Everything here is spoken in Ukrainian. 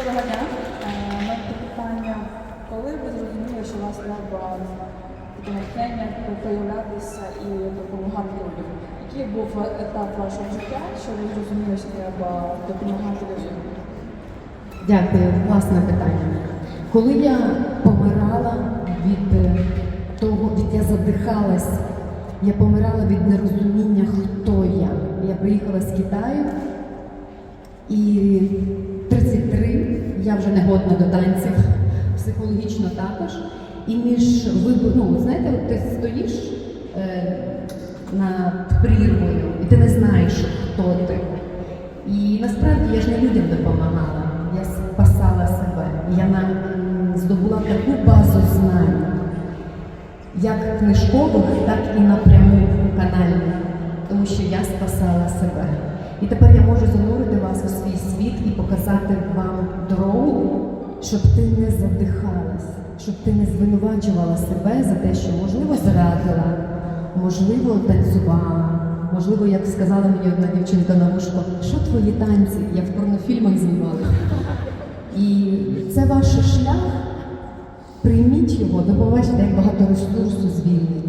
Доброго дня. Е, мене питання. Коли ви зрозуміли, що у вас треба таке натхнення проявлятися і допомагати людям? Який був етап вашого життя, що ви зрозуміли, що треба допомагати людям? Дякую, класне питання. Коли я помирала від е, того, від я задихалась, я помирала від нерозуміння, хто я. Я приїхала з Китаю і 33, я вже не годна до танців, психологічно також. І між вибор, ну, знаєте, ти стоїш е, над прірвою, і ти не знаєш, хто ти. І насправді я ж не людям допомагала, я спасала себе. Я на, здобула таку базу знань, як книжкових, так і напряму канальних, тому що я спасала себе. І тепер я можу занурити вас у свій світ і показати щоб ти не задихалась, щоб ти не звинувачувала себе за те, що можливо зрадила, можливо, танцювала. Можливо, як сказала мені одна дівчинка на вушко, що твої танці? Я в порнофільмах знімала. І це ваш шлях. Прийміть його, побачите, як багато ресурсу звільниться.